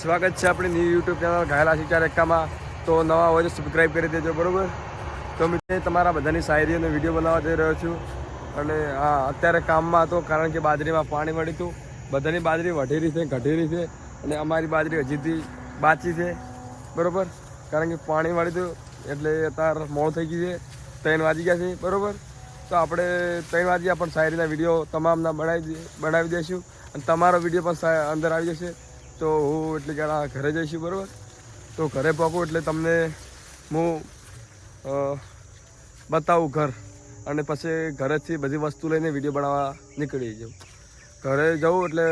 સ્વાગત છે આપણી ન્યૂ યુટ્યુબ ચેનલ ઘાયલા શિકાર એકામાં. તો નવા હોય તો સબસ્ક્રાઈબ કરી દેજો, બરાબર? તો મિત્રો તમારા બધાની શાયરીઓનો વીડિયો બનાવવા જઈ રહ્યો છું. અને હા, અત્યારે કામમાં હતો, કારણ કે બાજરીમાં પાણી મળ્યું હતું. બધાની બાજરી વઢેરી છે ઘટેરી છે, અને અમારી બાજરી હજીથી બાચી છે, બરાબર? કારણ કે પાણી મળ્યું હતું, એટલે અત્યારે મોડ થઈ ગયું છે. ત્રણ વાગી ગયા છે, બરાબર? તો આપણે ત્રણ વાગ્યા પણ શાયરીના વીડિયો તમામના બનાવી બનાવી દઈશું અને તમારો વીડિયો પણ અંદર આવી જશે. તો હું એટલે કે ઘરે જઈશું બરાબર? તો ઘરે પહોંચું એટલે તમને હું બતાવું ઘર. અને પછી ઘરેથી બધી વસ્તુ લઈને વીડિયો બનાવવા નીકળી જાઉં. ઘરે જવું એટલે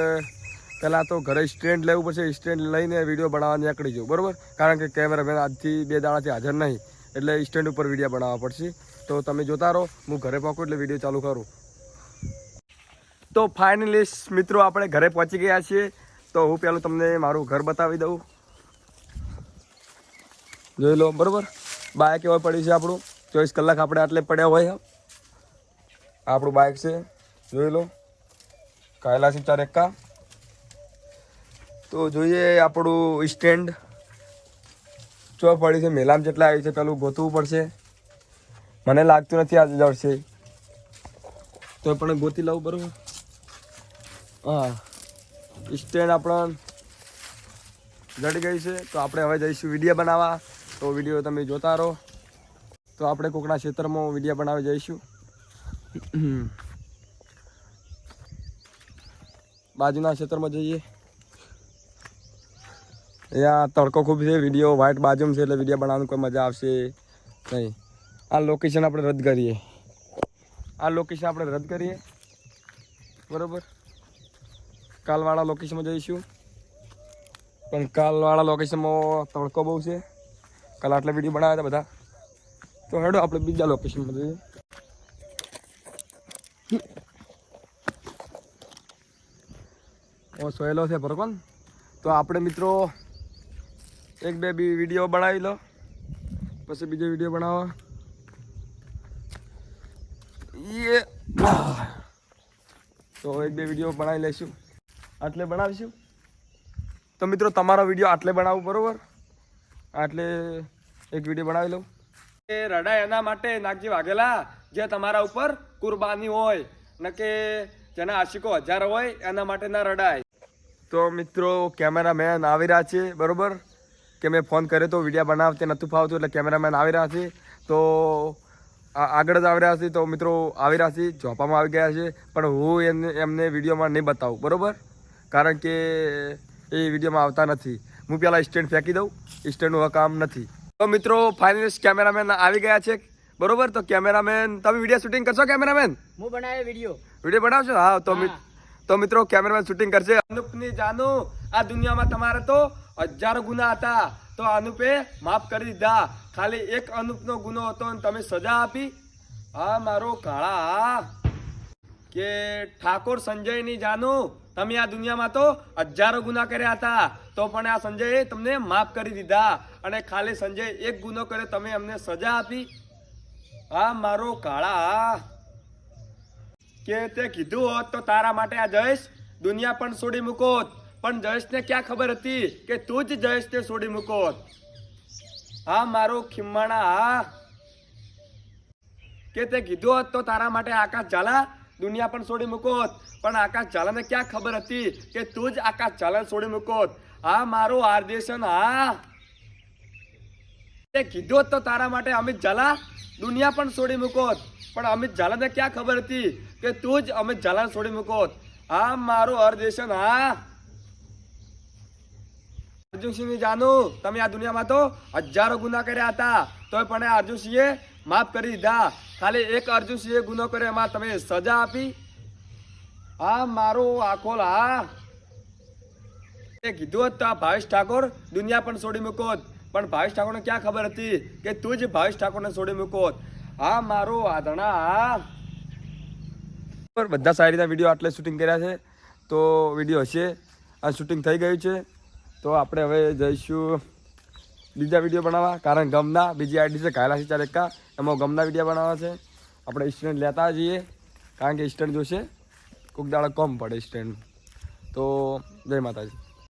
પહેલાં તો ઘરે સ્ટેન્ડ લેવું પડશે સ્ટેન્ડ લઈને વીડિયો બનાવવા નીકળી જાઉં, બરાબર? કારણ કે કેમેરામેન આજથી બે દાડાથી હાજર નહીં, એટલે સ્ટેન્ડ ઉપર વીડિયો બનાવવા પડશે. તો તમે જોતા રહો, હું ઘરે પહોંચું એટલે વીડિયો ચાલુ કરું. તો ફાઇનલી મિત્રો, આપણે ઘરે પહોંચી ગયા છીએ. તો હું પહેલું તમને મારું ઘર બતાવી દઉં. જોઈ લો, બરાબર? બાઇક એવા પડી છે આપણું. ચોવીસ કલાક આપણે આટલે પડ્યા હોય આપણું બાઇક છે. જોઈ લો. કાયલાસી ચાર એકા તો જોઈએ આપણું સ્ટેન્ડ ચો પડી છે? મેલામ જેટલા આવ્યું છે, પેલું ગોતવું પડશે. મને લાગતું નથી આજે જડશે. તો પણ ગોતી લઉં બરાબર? હા. સ્ટેન્ડ આપણા જડી ગઈ છે. તો આપણે હવે જઈશું વીડિયો બનાવવા. તો વીડિયો તમે જોતા રહો. તો આપણે કોકના ક્ષેત્રમાં વીડિયો બનાવી જઈશું. બાજુના ક્ષેત્રમાં જઈએ. અહીંયા તડકો ખૂબ છે. વીડિયો વ્હાઇટ બાજુમાં છે એટલે વીડિયો બનાવવાની કોઈ મજા આવશે નહીં. આ લોકેશન આપણે રદ કરીએ. આ લોકેશન આપણે રદ કરીએ. બરોબર? કાલવાળા લોકેશનમાં જઈશું. પણ કાલવાળા લોકેશનમાં તડકો બહુ છે. કાલ આટલા વીડિયો બનાવ્યા હતા બધા. તો હેડો આપણે બીજા લોકેશનમાં જઈએ. ઓ, સોયેલો છે બરોબર તો આપણે મિત્રો એક બે બી વીડિયો બનાવી લો. પછી બીજો વીડિયો બનાવો. તો એક બે વીડિયો બનાવી લઈશું. આટલે બનાવીશું. તો મિત્રો તમારો વીડિયો આટલે બનાવું બરાબર? આટલે એક વીડિયો બનાવી લઉં. એ રડાય એના માટે નાગજી વાઘેલા જે તમારા ઉપર કુરબાની હોય ન કે જેના આશિકો હજાર હોય એના માટે ના રડાય. તો મિત્રો કેમેરામેન આવી રહ્યા છે બરાબર? કે મેં ફોન કર્યો તો વીડિયો બનાવતે નહોતું ફાવતું એટલે કેમેરામેન આવી રહ્યા છે. તો આગળ જ આવી રહ્યા છે તો મિત્રો આવી રહ્યા છે ઝોપામાં આવી ગયા છે પણ હું એમને એમને વિડીયોમાં નહીં બતાવું બરોબર? કારણ કે એ વિડીયોમાં આવતા નથી. હું પહેલાં સ્ટેન્ડ ફેંકી દઉં સ્ટેન્ડનું હવે કામ નથી. તો મિત્રો ફાઇનલિસ્ટ કેમેરામેન આવી ગયા છે. બરોબર? તો કેમેરામેન તમે વીડિયો શૂટિંગ કરશો કેમેરામેન હું બનાવ્યો વીડિયો વીડિયો બનાવશો? હા તો તો મિત્રો કેમેરામેન શૂટિંગ કરશે. અનુપની જાનુ આ દુનિયામાં તમારે તો હજારો ગુના હતા. તો અનુપે માફ કરી દીધા. ખાલી એક અનુપનો ગુનો હતો અને તમે સજા આપી. હા મારો કાળા. કે ઠાકોર સંજયની જાનુ તમે આ દુનિયામાં તો હજારો ગુના કર્યા હતા. તો પણ આ સંજયે તમને માફ કરી દીધા. અને ખાલી સંજય એક ગુનો કર્યો, તમે અમને સજા આપી. હા, મારો કાળા. કે તે કીધું હોત તો તારા માટે આ જયેશ દુનિયા પણ છોડી મૂકોત. પણ જયેશને ક્યાં ખબર હતી કે તું જ જયેશને છોડી મૂકોત? હા, મારો ખિમ્માણા હા. કે તે કીધું હોત તો તારા માટે આકાશ ઝાલા દુનિયા પણ છોડી મૂકોત. પણ આકાશ ઝાલાને ક્યાં ખબર હતી કે તું જ આકાશ ઝાલા છોડી મૂકોત? હા, મારું આરદેશન, હા. તે કીધો તો તારા માટે અમિત ઝાલા દુનિયા પણ છોડી મૂકોત. પણ અમિત ઝાલાને ક્યાં ખબર હતી કે તું જ અમિત ઝાલાને છોડી મૂકોત? હા, મારું અર્દેશન હા. અર્જુનસિંહ જાનું, તમે આ દુનિયામાં તો હજારો ગુના કર્યા હતા. તોય પણ અર્જુનસિંહે માફ કરી દીધા. ખાલી એક અર્જુનસિંહે ગુનો કર્યો, એમાં તમે સજા આપી? હા, મારો આખોલ હા એ કીધું હોત તો આ ભાવેશ ઠાકોર દુનિયા પણ છોડી મૂકોત પણ ભાવેશ ઠાકોરને ક્યાં ખબર હતી કે તું જ ભાવેશ ઠાકોરને છોડી મૂકો હા, મારો આધણા હા પર બધા શાયરીના વીડિયો આટલે શૂટિંગ કર્યા છે. તો વીડિયો હશે. આ શૂટિંગ થઈ ગયું છે. તો આપણે હવે જઈશું. બીજા વીડિયો બનાવવા, કારણ ગમના, બીજી આઈડી છે કાયલા ચાર એકા એમાં ગમના વીડિયો બનાવવા છે. આપણે સ્ટેન્ડ લેતા જઈએ, કારણ કે સ્ટેન્ડ જોશે. કોઈક દાડો કમ પડે સ્ટેન્ડ તો જય માતાજી.